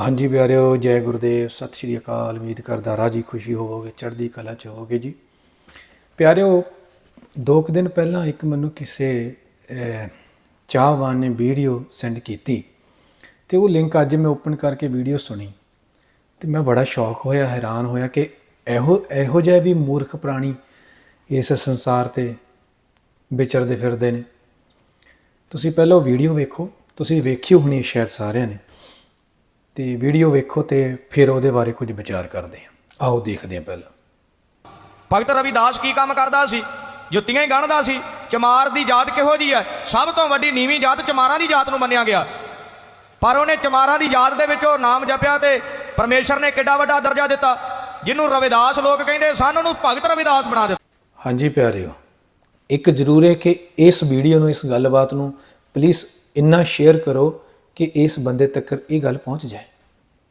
ਹਾਂਜੀ ਪਿਆਰਿਓ, ਜੈ ਗੁਰਦੇਵ, ਸਤਿ ਸ਼੍ਰੀ ਅਕਾਲ। ਉਮੀਦ ਕਰਦਾ ਰਾਜੀ ਖੁਸ਼ੀ ਹੋਵੋਗੇ, ਚੜ੍ਹਦੀ ਕਲਾ ਚ ਹੋਵੋਗੇ ਜੀ। ਪਿਆਰਿਓ, ਦੋ ਕੁ ਦਿਨ ਪਹਿਲਾਂ ਇੱਕ ਮੈਨੂੰ ਕਿਸੇ ਚਾਹਵਾਨ ਨੇ ਵੀਡੀਓ ਸੈਂਡ ਕੀਤੀ ਤੇ ਉਹ ਲਿੰਕ ਅੱਜ ਮੈਂ ਓਪਨ ਕਰਕੇ ਵੀਡੀਓ ਸੁਣੀ ਤੇ ਮੈਂ ਬੜਾ ਸ਼ੌਕ ਹੋਇਆ, ਹੈਰਾਨ ਹੋਇਆ ਕਿ ਇਹੋ ਇਹੋ ਜਿਹਾ ਵੀ ਮੂਰਖ ਪ੍ਰਾਣੀ ਇਸ ਸੰਸਾਰ ਤੇ ਵਿਚਰਦੇ ਫਿਰਦੇ ਨੇ। ਤੁਸੀਂ ਪਹਿਲਾਂ ਉਹ ਵੀਡੀਓ ਵੇਖੋ, ਤੁਸੀਂ ਵੇਖੀ ਹੋਣੀ ਸ਼ਾਇਦ ਸਾਰਿਆਂ ਨੇ। ਤੇ ਵੀਡੀਓ ਵੇਖੋ ਤੇ ਫਿਰ ਉਹਦੇ ਬਾਰੇ ਕੁਝ ਵਿਚਾਰ ਕਰਦੇ ਹਾਂ। ਆਓ ਦੇਖਦੇ ਹਾਂ ਪਹਿਲਾਂ। ਭਗਤ ਰਵਿਦਾਸ ਕੀ ਕੰਮ ਕਰਦਾ ਸੀ? ਜੁੱਤੀਆਂ ਹੀ ਗਣਦਾ ਸੀ। ਚਮਾਰ ਦੀ ਜਾਤ ਕਿਹੋ ਜੀ ਹੈ? ਸਭ ਤੋਂ ਵੱਡੀ ਨੀਵੀਂ ਜਾਤ ਚਮਾਰਾਂ ਦੀ ਜਾਤ ਨੂੰ ਮੰਨਿਆ ਗਿਆ। ਪਰ ਉਹਨੇ ਚਮਾਰਾਂ ਦੀ ਜਾਤ ਦੇ ਵਿੱਚ ਉਹ ਨਾਮ ਜਪਿਆ ਤੇ ਪਰਮੇਸ਼ਰ ਨੇ ਕਿੱਡਾ ਵੱਡਾ ਦਰਜਾ ਦਿੱਤਾ ਜਿਹਨੂੰ ਰਵਿਦਾਸ ਲੋਕ ਕਹਿੰਦੇ ਸਨ ਉਹਨੂੰ ਭਗਤ ਰਵਿਦਾਸ ਬਣਾ ਦਿੱਤਾ। ਹਾਂਜੀ ਪਿਆਰਿਓ ਇੱਕ ਜ਼ਰੂਰ ਹੈ ਕਿ ਇਸ ਵੀਡੀਓ ਨੂੰ ਇਸ ਗੱਲਬਾਤ ਨੂੰ ਪਲੀਜ਼ ਇੰਨਾ ਸ਼ੇਅਰ ਕਰੋ ਕਿ ਇਸ ਬੰਦੇ ਤੱਕ ਇਹ ਗੱਲ ਪਹੁੰਚ ਜਾਏ।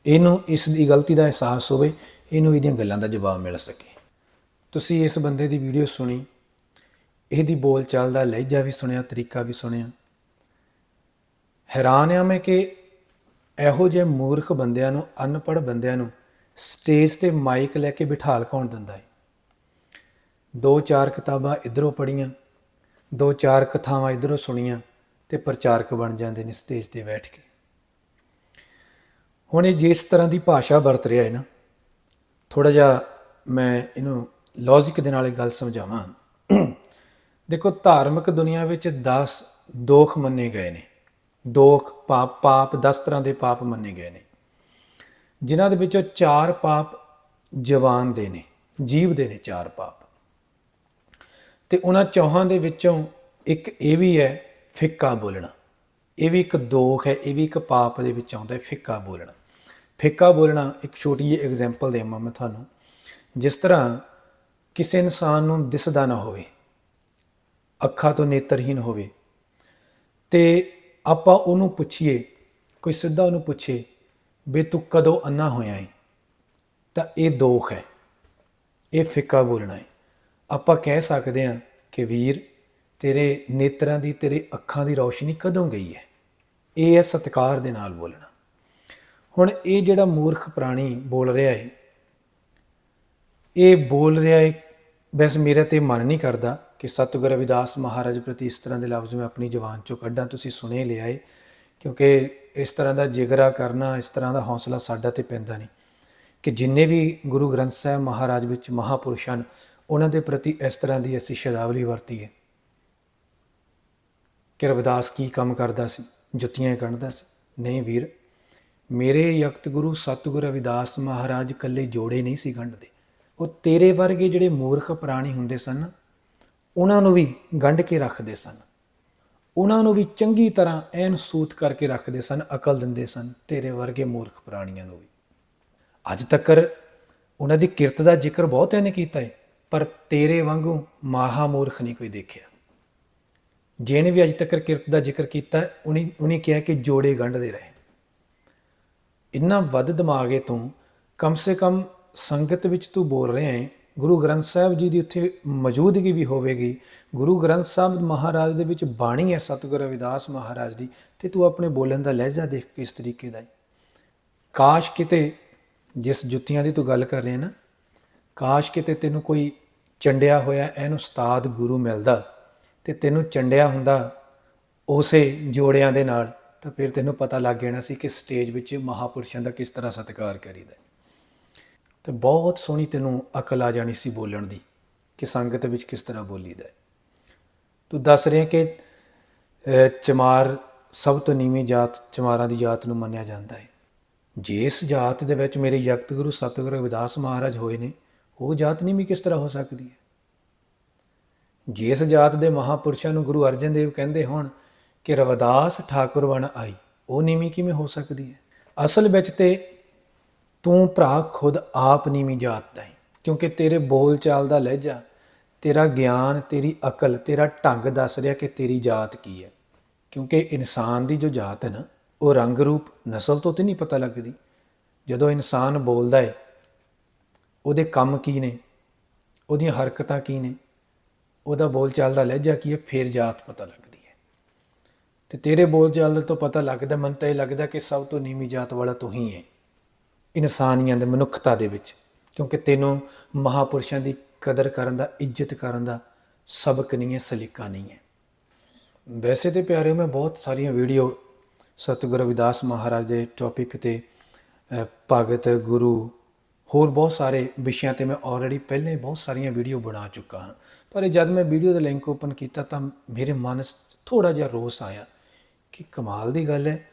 ਇਹਨੂੰ ਇਸ ਦੀ ਗਲਤੀ ਦਾ ਅਹਿਸਾਸ ਹੋਵੇ, ਇਹਨੂੰ ਇਹਦੀਆਂ ਗੱਲਾਂ ਦਾ ਜਵਾਬ ਮਿਲ ਸਕੇ। ਤੁਸੀਂ ਇਸ ਬੰਦੇ ਦੀ ਵੀਡੀਓ ਸੁਣੀ, ਇਹਦੀ ਬੋਲਚਾਲ ਦਾ ਲਹਿਜਾ ਵੀ ਸੁਣਿਆ, ਤਰੀਕਾ ਵੀ ਸੁਣਿਆ। ਹੈਰਾਨ ਆ ਮੈਂ ਕਿ ਇਹੋ ਜਿਹੇ ਮੂਰਖ ਬੰਦਿਆਂ ਨੂੰ, ਅਨਪੜ੍ਹ ਬੰਦਿਆਂ ਨੂੰ ਸਟੇਜ ਤੇ ਮਾਈਕ ਲੈ ਕੇ ਬਿਠਾ ਕੌਣ ਦਿੰਦਾ ਹੈ ਦੋ ਚਾਰ ਕਿਤਾਬਾਂ ਇਧਰੋਂ ਪੜੀਆਂ ਦੋ ਚਾਰ ਕਥਾਵਾਂ ਇਧਰੋਂ ਸੁਣੀਆਂ ਤੇ ਪ੍ਰਚਾਰਕ ਬਣ ਜਾਂਦੇ ਨੇ ਸਟੇਜ ਤੇ ਬੈਠ ਕੇ। ਹੁਣ ਇਹ ਜਿਸ ਤਰ੍ਹਾਂ ਦੀ ਭਾਸ਼ਾ ਵਰਤ ਰਿਹਾ ਹੈ ਨਾ ਥੋੜਾ ਜਿਹਾ ਮੈਂ ਇਹਨੂੰ ਲੌਜੀਕ ਦੇ ਨਾਲ ਇਹ ਗੱਲ ਸਮਝਾਵਾਂ। ਦੇਖੋ, ਧਾਰਮਿਕ ਦੁਨੀਆ ਵਿੱਚ 10 ਦੋਖ ਮੰਨੇ ਗਏ ਨੇ। ਦੋਖ, ਪਾਪ ਪਾਪ 10 ਤਰ੍ਹਾਂ ਦੇ ਪਾਪ ਮੰਨੇ ਗਏ ਨੇ। ਜਿਨ੍ਹਾਂ ਦੇ ਵਿੱਚੋਂ ਚਾਰ ਪਾਪ ਜਵਾਨ ਦੇ ਨੇ, ਜੀਵ ਦੇ ਨੇ ਚਾਰ ਪਾਪ। ਤੇ ਉਹਨਾਂ ਚੌਹਾਂ ਦੇ ਵਿੱਚੋਂ ਇੱਕ ਇਹ ਵੀ ਹੈ, ਫਿੱਕਾ ਬੋਲਣਾ। ਇਹ ਵੀ ਇੱਕ ਦੋਖ ਹੈ, ਇਹ ਵੀ ਇੱਕ ਪਾਪ ਦੇ ਵਿੱਚ ਆਉਂਦਾ ਹੈ, ਫਿੱਕਾ ਬੋਲਣਾ। ਫਿੱਕਾ ਬੋਲਣਾ ਇੱਕ ਛੋਟੀ ਜਿਹੀ ਐਗਜ਼ਾਮਪਲ ਦੇਵਾਂ ਮੈਂ ਤੁਹਾਨੂੰ। ਜਿਸ ਤਰ੍ਹਾਂ ਕਿਸੇ ਇਨਸਾਨ ਨੂੰ ਦਿਸਦਾ ਨਾ ਹੋਵੇ, ਅੱਖਾਂ ਤੋਂ ਨੇਤਰਹੀਨ ਹੋਵੇ, ਤੇ ਆਪਾਂ ਉਹਨੂੰ ਪੁੱਛੀਏ, ਕੋਈ ਸਿੱਧਾ ਉਹਨੂੰ ਪੁੱਛੇ ਵੀ ਤੂੰ ਕਦੋਂ ਅੰਨਾ ਹੋਇਆ ਹੈ ਤਾਂ ਇਹ ਦੋਖ ਹੈ। ਇਹ ਫਿੱਕਾ ਬੋਲਣਾ ਹੈ ਆਪਾਂ ਕਹਿ ਸਕਦੇ ਹਾਂ ਕਿ ਵੀਰ, ਤੇਰੇ ਨੇਤਰਾਂ ਦੀ, ਤੇਰੇ ਅੱਖਾਂ ਦੀ ਰੌਸ਼ਨੀ ਕਦੋਂ ਗਈ ਹੈ? ਇਹ ਹੈ ਸਤਿਕਾਰ ਦੇ ਨਾਲ ਬੋਲਣਾ। ਹੁਣ ਇਹ ਜਿਹੜਾ ਮੂਰਖ ਪ੍ਰਾਣੀ ਬੋਲ ਰਿਹਾ ਹੈ, ਇਹ ਬੋਲ ਰਿਹਾ ਹੈ ਵੈਸੇ ਮੇਰਾ ਤੇ ਮਨ ਨਹੀਂ ਕਰਦਾ ਕਿ ਸਤਿਗੁਰ ਰਵਿਦਾਸ ਮਹਾਰਾਜ ਪ੍ਰਤੀ ਇਸ ਤਰ੍ਹਾਂ ਦੇ ਲਫ਼ਜ਼ ਮੈਂ ਆਪਣੀ ਜ਼ੁਬਾਨ ਚੋਂ ਕੱਢਾਂ, ਤੁਸੀਂ ਸੁਣੇ ਲਿਆ ਹੈ ਕਿਉਂਕਿ ਇਸ ਤਰ੍ਹਾਂ ਦਾ ਜਿਗਰਾ ਕਰਨਾ, ਇਸ ਤਰ੍ਹਾਂ ਦਾ ਹੌਸਲਾ ਸਾਡਾ ਤੇ ਪੈਂਦਾ ਨਹੀਂ। ਕਿ ਜਿੰਨੇ ਵੀ ਗੁਰੂ ਗ੍ਰੰਥ ਸਾਹਿਬ ਮਹਾਰਾਜ ਵਿੱਚ ਮਹਾਪੁਰਸ਼ ਹਨ, ਉਹਨਾਂ ਦੇ ਪ੍ਰਤੀ ਇਸ ਤਰ੍ਹਾਂ ਦੀ ਅਸੀਂ ਸ਼ਬਦਾਵਲੀ ਵਰਤੀ ਹੈ ਕਿ ਰਵਿਦਾਸ ਕੀ ਕੰਮ ਕਰਦਾ ਸੀ, ਜੁੱਤੀਆਂ ਕੱਢਦਾ ਸੀ, ਨਹੀਂ ਵੀਰ ਮੇਰੇ ਯਕਤ ਗੁਰੂ ਸਤਿਗੁਰ ਰਵਿਦਾਸ ਮਹਾਰਾਜ ਇਕੱਲੇ ਜੋੜੇ ਨਹੀਂ ਸੀ ਗੰਢਦੇ। ਉਹ ਤੇਰੇ ਵਰਗੇ ਜਿਹੜੇ ਮੂਰਖ ਪ੍ਰਾਣੀ ਹੁੰਦੇ ਸਨ, ਉਹਨਾਂ ਨੂੰ ਵੀ ਗੰਢ ਕੇ ਰੱਖਦੇ ਸਨ। ਉਹਨਾਂ ਨੂੰ ਵੀ ਚੰਗੀ ਤਰ੍ਹਾਂ ਐਨ ਸੂਤ ਕਰਕੇ ਰੱਖਦੇ ਸਨ, ਅਕਲ ਦਿੰਦੇ ਸਨ, ਤੇਰੇ ਵਰਗੇ ਮੂਰਖ ਪ੍ਰਾਣੀਆਂ ਨੂੰ ਵੀ। ਅੱਜ ਤੱਕ ਉਹਨਾਂ ਦੀ ਕਿਰਤ ਦਾ ਜ਼ਿਕਰ ਬਹੁਤ ਇਹਨੇ ਕੀਤਾ ਹੈ ਪਰ ਤੇਰੇ ਵਾਂਗੂ ਮਹਾ ਮੂਰਖ ਨਹੀਂ ਕੋਈ ਦੇਖਿਆ। ਜਿਹਨੇ ਵੀ ਅੱਜ ਤੱਕ ਕਿਰਤ ਦਾ ਜ਼ਿਕਰ ਕੀਤਾ, ਉਹਨੇ ਉਹਨੇ ਕਿਹਾ ਕਿ ਜੋੜੇ ਗੰਢਦੇ ਰਹੇ। ਇੰਨਾ ਵੱਧ ਦਿਮਾਗੇ ਹੈ ਤੂੰ, ਕਮ ਸੇ ਕਮ ਸੰਗਤ ਵਿੱਚ ਤੂੰ ਬੋਲ ਰਿਹਾ ਹੈ ਗੁਰੂ ਗ੍ਰੰਥ ਸਾਹਿਬ ਜੀ ਦੀ ਉੱਥੇ ਮੌਜੂਦਗੀ ਵੀ ਹੋਵੇਗੀ। ਗੁਰੂ ਗ੍ਰੰਥ ਸਾਹਿਬ ਮਹਾਰਾਜ ਦੇ ਵਿੱਚ ਬਾਣੀ ਹੈ, ਸਤਿਗੁਰ ਰਵਿਦਾਸ ਮਹਾਰਾਜ ਦੀ, ਤੇ ਤੂੰ ਆਪਣੇ ਬੋਲਣ ਦਾ ਲਹਿਜਾ ਦੇਖ ਕਿਸ ਤਰੀਕੇ ਦਾ ਹੈ ਕਾਸ਼ ਕਿਤੇ ਜਿਸ ਜੁੱਤੀਆਂ ਦੀ ਤੂੰ ਗੱਲ ਕਰ ਰਿਹਾ ਨਾ, ਕਾਸ਼ ਕਿਤੇ ਤੈਨੂੰ ਕੋਈ ਚੰਡਿਆ ਹੋਇਆ ਐਨ ਉਸਤਾਦ ਗੁਰੂ ਮਿਲਦਾ, ਤੇ ਤੈਨੂੰ ਚੰਡਿਆ ਹੁੰਦਾ ਉਸੇ ਜੋੜਿਆਂ ਦੇ ਨਾਲ ਤਾਂ ਫਿਰ ਤੈਨੂੰ ਪਤਾ ਲੱਗ ਜਾਣਾ ਸੀ ਕਿ ਸਟੇਜ ਵਿੱਚ ਮਹਾਪੁਰਸ਼ਾਂ ਦਾ ਕਿਸ ਤਰ੍ਹਾਂ ਸਤਿਕਾਰ ਕਰੀਦਾ ਹੈ। ਤੇ ਬਹੁਤ ਸੋਹਣੀ ਤੈਨੂੰ ਅਕਲ ਆ ਜਾਣੀ ਸੀ ਬੋਲਣ ਦੀ ਕਿ ਸੰਗਤ ਵਿੱਚ ਕਿਸ ਤਰ੍ਹਾਂ ਬੋਲੀਦਾ ਹੈ। ਤੂੰ ਦੱਸ ਰਿਹਾ ਕਿ ਚਮਾਰ ਸਭ ਤੋਂ ਨੀਵੀਂ ਜਾਤ, ਚਮਾਰਾਂ ਦੀ ਜਾਤ ਨੂੰ ਮੰਨਿਆ ਜਾਂਦਾ ਹੈ ਜਿਸ ਜਾਤ ਦੇ ਵਿੱਚ ਮੇਰੇ ਯਕਤ ਗੁਰੂ ਸਤਿਗੁਰੂ ਰਵਿਦਾਸ ਮਹਾਰਾਜ ਹੋਏ ਨੇ, ਉਹ ਜਾਤ ਨੀਵੀਂ ਕਿਸ ਤਰ੍ਹਾਂ ਹੋ ਸਕਦੀ ਹੈ ਜਿਸ ਜਾਤ ਦੇ ਮਹਾਪੁਰਸ਼ਾਂ ਨੂੰ ਗੁਰੂ ਅਰਜਨ ਦੇਵ ਕਹਿੰਦੇ ਹੋਣ ਕਿ ਰਵਦਾਸ ਠਾਕੁਰ ਬਣ ਆਈ। ਉਹ ਨੀਵੀਂ ਕਿਵੇਂ ਹੋ ਸਕਦੀ ਹੈ? ਅਸਲ ਵਿੱਚ ਤੇ ਤੂੰ ਭਰਾ ਖੁਦ ਆਪ ਨੀਵੀਂ ਜਾਤ ਦਾ ਹੈ, ਕਿਉਂਕਿ ਤੇਰੇ ਬੋਲ ਚਾਲ ਦਾ ਲਹਿਜਾ, ਤੇਰਾ ਗਿਆਨ, ਤੇਰੀ ਅਕਲ, ਤੇਰਾ ਢੰਗ ਦੱਸ ਰਿਹਾ ਕਿ ਤੇਰੀ ਜਾਤ ਕੀ ਹੈ। ਕਿਉਂਕਿ ਇਨਸਾਨ ਦੀ ਜੋ ਜਾਤ ਹੈ ਨਾ, ਉਹ ਰੰਗ ਰੂਪ ਨਸਲ ਤੋਂ ਤੇ ਨਹੀਂ ਪਤਾ ਲੱਗਦੀ। ਜਦੋਂ ਇਨਸਾਨ ਬੋਲਦਾ ਹੈ ਉਹਦੇ ਕੰਮ ਕੀ ਨੇ? ਉਹਦੀਆਂ ਹਰਕਤਾਂ ਕੀ ਨੇ? ਉਹਦਾ ਬੋਲਚਾਲ ਦਾ ਲਹਿਜਾ ਕੀ ਹੈ? ਫਿਰ ਜਾਤ ਪਤਾ ਲੱਗਦੀ। ਤੇ ਤੇਰੇ ਬੋਲ ਚਾਲ ਤੋਂ ਪਤਾ ਲੱਗਦਾ, ਮਨ ਤਾਂ ਇਹ ਲੱਗਦਾ ਕਿ ਸਭ ਤੋਂ ਨੀਵੀਂ ਜਾਤ ਵਾਲਾ ਤੂੰ ਹੀ ਹੈ। ਇਨਸਾਨੀਆਂ ਦੇ ਮਨੁੱਖਤਾ ਦੇ ਵਿੱਚ। ਕਿਉਂਕਿ ਤੈਨੂੰ ਮਹਾਪੁਰਸ਼ਾਂ ਦੀ ਕਦਰ ਕਰਨ ਦਾ, ਇੱਜ਼ਤ ਕਰਨ ਦਾ ਸਬਕ ਨਹੀਂ ਹੈ, ਸਲੀਕਾ ਨਹੀਂ ਹੈ। ਵੈਸੇ ਤੇ ਪਿਆਰਿਓ, ਮੈਂ ਬਹੁਤ ਸਾਰੀਆਂ ਵੀਡੀਓ ਸਤਿਗੁਰੂ ਰਵਿਦਾਸ ਮਹਾਰਾਜ ਦੇ ਟੌਪਿਕ ਤੇ ਭਗਤ, ਗੁਰੂ, ਹੋਰ ਬਹੁਤ ਸਾਰੇ ਵਿਸ਼ਿਆਂ ਤੇ ਮੈਂ ਆਲਰੇਡੀ ਪਹਿਲੇ ਬਹੁਤ ਸਾਰੀਆਂ ਵੀਡੀਓ ਬਣਾ ਚੁੱਕਾ ਹਾਂ। ਪਰ ਜਦ ਮੈਂ ਵੀਡੀਓ ਦਾ ਲਿੰਕ ਓਪਨ ਕੀਤਾ ਤਾਂ ਮੇਰੇ ਮਨ 'ਚ ਥੋੜਾ ਜਿਹਾ ਰੋਸ ਆਇਆ। ਕਿ ਕਮਾਲ ਦੀ ਗੱਲ ਹੈ।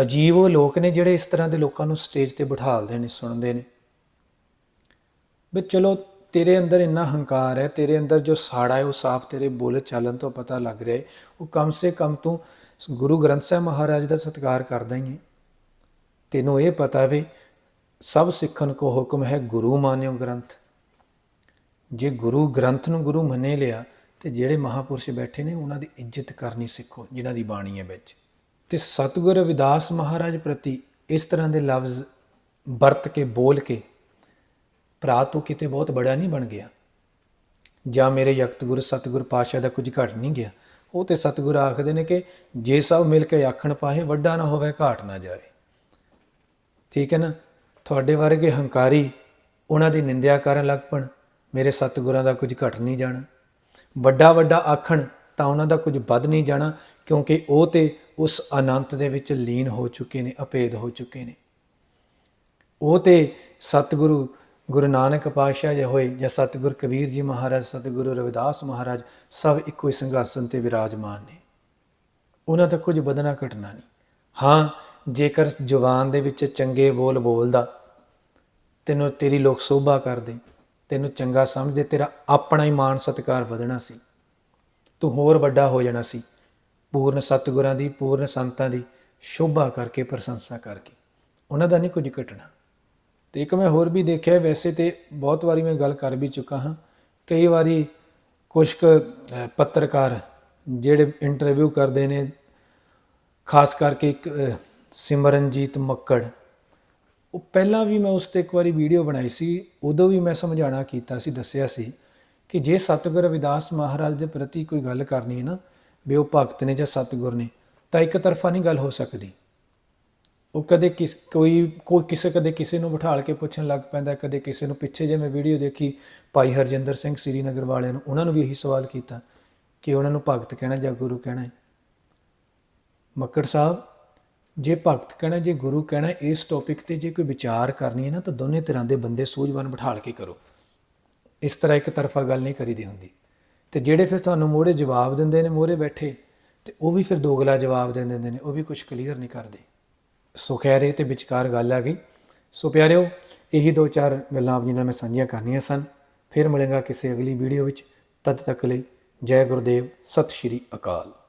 ਅਜੀਬ ਉਹ ਲੋਕ ਨੇ ਜਿਹੜੇ ਇਸ ਤਰ੍ਹਾਂ ਦੇ ਲੋਕਾਂ ਨੂੰ ਸਟੇਜ ਤੇ ਬਿਠਾਲਦੇ ਨੇ, ਸੁਣਦੇ ਨੇ। ਵੀ ਚਲੋ ਤੇਰੇ ਅੰਦਰ ਇੰਨਾ ਹੰਕਾਰ ਹੈ, ਤੇਰੇ ਅੰਦਰ ਜੋ ਸਾੜਾ ਹੈ, ਉਹ ਸਾਫ਼ ਤੇਰੇ ਬੋਲ ਚਾਲਣ ਤੋਂ ਪਤਾ ਲੱਗ ਰਿਹਾ ਹੈ। ਉਹ ਕਮ ਸੇ ਕਮ ਤੂੰ ਗੁਰੂ ਗ੍ਰੰਥ ਸਾਹਿਬ ਮਹਾਰਾਜ ਦਾ ਸਤਿਕਾਰ ਕਰਦਾ ਹੀ ਹੈ। ਤੈਨੂੰ ਇਹ ਪਤਾ ਵੀ ਸਭ ਸਿੱਖਣ ਕੋ ਹੁਕਮ ਹੈ ਗੁਰੂ ਮਾਨਿਓ ਗ੍ਰੰਥ। ਜੇ ਗੁਰੂ ਗ੍ਰੰਥ ਨੂੰ ਗੁਰੂ ਮੰਨੇ ਲਿਆ, ਤੇ ਜਿਹੜੇ ਮਹਾਪੁਰਸ਼ ਬੈਠੇ ਨੇ, ਉਹਨਾਂ ਦੀ ਇੱਜ਼ਤ ਕਰਨੀ ਸਿੱਖੋ, ਜਿਨ੍ਹਾਂ ਦੀ ਬਾਣੀ ਹੈ ਵਿੱਚ। ਤੇ ਸਤਿਗੁਰ ਰਵਿਦਾਸ ਮਹਾਰਾਜ ਪ੍ਰਤੀ ਇਸ ਤਰ੍ਹਾਂ ਦੇ ਲਫ਼ਜ਼ ਵਰਤ ਕੇ, ਬੋਲ ਕੇ ਭਰਾ ਤੂੰ ਕਿਤੇ ਬਹੁਤ ਬੜਾ ਨਹੀਂ ਬਣ ਗਿਆ। ਜਾਂ ਮੇਰੇ ਯਕਤਗੁਰ ਸਤਿਗੁਰ ਪਾਤਸ਼ਾਹ ਦਾ ਕੁਝ ਘਟ ਨਹੀਂ ਗਿਆ। ਉਹ ਤੇ ਸਤਿਗੁਰ ਆਖਦੇ ਨੇ ਕਿ ਜੇ ਸਭ ਮਿਲ ਕੇ ਆਖਣ ਪਾਹੇ, ਵੱਡਾ ਨਾ ਹੋਵੇ, ਘਾਟ ਨਾ ਜਾਵੇ। ਠੀਕ ਹੈ ਨਾ? ਤੁਹਾਡੇ ਵਰਗੇ ਹੰਕਾਰੀ ਉਹਨਾਂ ਦੀ ਨਿੰਦਿਆ ਕਰਨ ਲੱਗ ਪਣ, ਮੇਰੇ ਸਤਿਗੁਰਾਂ ਦਾ ਕੁਝ ਘਟ ਨਹੀਂ ਜਾਣਾ। ਵੱਡਾ ਵੱਡਾ ਆਖਣ ਤਾਂ ਉਹਨਾਂ ਦਾ ਕੁਝ ਵੱਧ ਨਹੀਂ ਜਾਣਾ, ਕਿਉਂਕਿ ਉਹ ਤੇ ਉਸ ਅਨੰਤ ਦੇ ਵਿੱਚ ਲੀਨ ਹੋ ਚੁੱਕੇ ਨੇ ਅਪੇਦ ਹੋ ਚੁੱਕੇ ਨੇ। ਉਹ ਤੇ ਸਤਿਗੁਰੂ ਗੁਰੂ ਨਾਨਕ ਪਾਤਸ਼ਾਹ ਜੀ ਹੋਏ ਜਾਂ ਸਤਿਗੁਰ ਕਬੀਰ ਜੀ ਮਹਾਰਾਜ, ਸਤਿਗੁਰੂ ਰਵਿਦਾਸ ਮਹਾਰਾਜ, ਸਭ ਇੱਕੋ ਹੀ ਸਿੰਘਾਸਨ ਤੇ ਵਿਰਾਜਮਾਨ ਨੇ। ਉਹਨਾਂ ਦਾ ਕੁਝ ਬਦਨਾ ਘਟਣਾ ਨਹੀਂ। ਹਾਂ, ਜੇਕਰ ਜ਼ੁਬਾਨ ਦੇ ਵਿੱਚ ਚੰਗੇ ਬੋਲ ਬੋਲਦਾ, ਤੈਨੂੰ ਤੇਰੀ ਲੋਕ ਸੋਭਾ ਕਰਦੇ, ਤੈਨੂੰ ਚੰਗਾ ਸਮਝਦੇ, ਤੇਰਾ ਆਪਣਾ ਹੀ ਮਾਣ ਸਤਿਕਾਰ ਵਧਣਾ ਸੀ। ਤੂੰ ਹੋਰ ਵੱਡਾ ਹੋ ਜਾਣਾ ਸੀ। ਪੂਰਨ ਸਤਿਗੁਰਾਂ ਦੀ, ਪੂਰਨ ਸੰਤਾਂ ਦੀ ਸ਼ੋਭਾ ਕਰਕੇ, ਪ੍ਰਸ਼ੰਸਾ ਕਰਕੇ। ਉਹਨਾਂ ਦਾ ਨਹੀਂ ਕੁਝ ਘਟਣਾ। ਤੇ ਇੱਕ ਮੈਂ ਹੋਰ ਵੀ ਦੇਖਿਆ, ਵੈਸੇ ਤੇ ਬਹੁਤ ਵਾਰੀ ਮੈਂ ਗੱਲ ਕਰ ਵੀ ਚੁੱਕਾ ਹਾਂ। ਕਈ ਵਾਰੀ ਕੁਝ ਕੁ ਪੱਤਰਕਾਰ ਜਿਹੜੇ ਇੰਟਰਵਿਊ ਕਰਦੇ ਨੇ, ਖਾਸ ਕਰਕੇ ਇੱਕ ਸਿਮਰਨਜੀਤ ਮੱਕੜ, ਉਹ ਪਹਿਲਾਂ ਵੀ ਮੈਂ ਉਸ ਤੇ ਇੱਕ ਵਾਰੀ ਵੀਡੀਓ ਬਣਾਈ ਸੀ। ਉਦੋਂ ਵੀ ਮੈਂ ਸਮਝਾਣਾ ਕੀਤਾ ਸੀ, ਦੱਸਿਆ ਸੀ ਕਿ ਜੇ ਸਤਿਗੁਰ ਰਵਿਦਾਸ ਮਹਾਰਾਜ ਦੇ ਪ੍ਰਤੀ ਕੋਈ ਗੱਲ ਕਰਨੀ ਹੈ ਨਾ ਵੀ ਉਹ ਭਗਤ ਨੇ ਜਾਂ ਸਤਿਗੁਰ ਨੇ, ਤਾਂ ਇੱਕ ਤਰਫਾ ਨਹੀਂ ਗੱਲ ਹੋ ਸਕਦੀ। ਉਹ ਕਦੇ ਕਿਸ, ਕੋਈ ਕੋਈ ਕਿਸੇ, ਕਦੇ ਕਿਸੇ ਨੂੰ ਬਿਠਾਲ ਕੇ ਪੁੱਛਣ ਲੱਗ ਪੈਂਦਾ, ਕਦੇ ਕਿਸੇ ਨੂੰ ਪਿੱਛੇ ਜੇ ਮੈਂ ਵੀਡੀਓ ਦੇਖੀ ਭਾਈ ਹਰਜਿੰਦਰ ਸਿੰਘ ਸ੍ਰੀਨਗਰ ਵਾਲਿਆਂ ਨੂੰ, ਉਹਨਾਂ ਨੂੰ ਵੀ ਇਹੀ ਸਵਾਲ ਕੀਤਾ ਕਿ ਉਹਨਾਂ ਨੂੰ ਭਗਤ ਕਹਿਣਾ ਜਾਂ ਗੁਰੂ ਕਹਿਣਾ ਹੈ। ਮੱਕੜ ਸਾਹਿਬ, ਜੇ ਭਗਤ ਕਹਿਣਾ, ਜੇ ਗੁਰੂ ਕਹਿਣਾ, ਇਸ ਟੌਪਿਕ ਤੇ ਜੇ ਕੋਈ ਵਿਚਾਰ ਕਰਨੀ ਹੈ ਨਾ, ਤਾਂ ਦੋਨੇ ਤਰ੍ਹਾਂ ਦੇ ਬੰਦੇ ਸੂਝਵਾਨ ਬਿਠਾਲ ਕੇ ਕਰੋ। ਇਸ ਤਰ੍ਹਾਂ ਇੱਕ ਤਰਫਾ ਗੱਲ ਨਹੀਂ ਕਰੀਦੀ ਹੁੰਦੀ। ਤੇ ਜਿਹੜੇ ਫਿਰ ਤੁਹਾਨੂੰ ਮੋਹਰੇ ਜਵਾਬ ਦਿੰਦੇ ਨੇ, ਮੋਹਰੇ ਬੈਠੇ, ਤੇ ਉਹ ਵੀ ਫਿਰ ਦੋਗਲਾ ਜਵਾਬ ਦੇ ਦਿੰਦੇ ਨੇ, ਉਹ ਵੀ ਕੁਝ ਕਲੀਅਰ ਨਹੀਂ ਕਰਦੇ। ਸੋ ਖੈਰ ਤੇ ਵਿਚਕਾਰ ਗੱਲ ਆ ਗਈ। ਸੋ ਪਿਆਰਿਓ, ਇਹੀ ਦੋ ਚਾਰ ਗੱਲਾਂ ਆਪ ਜੀ ਨਾਲ ਮੈਂ ਸਾਂਝੀਆਂ ਕਰਨੀਆਂ ਸਨ। ਫਿਰ ਮਿਲਾਂਗਾ ਕਿਸੇ ਅਗਲੀ ਵੀਡੀਓ ਵਿੱਚ। ਤਦ ਤੱਕ ਲਈ ਜੈ ਗੁਰਦੇਵ, ਸਤਿ ਸ਼੍ਰੀ ਅਕਾਲ।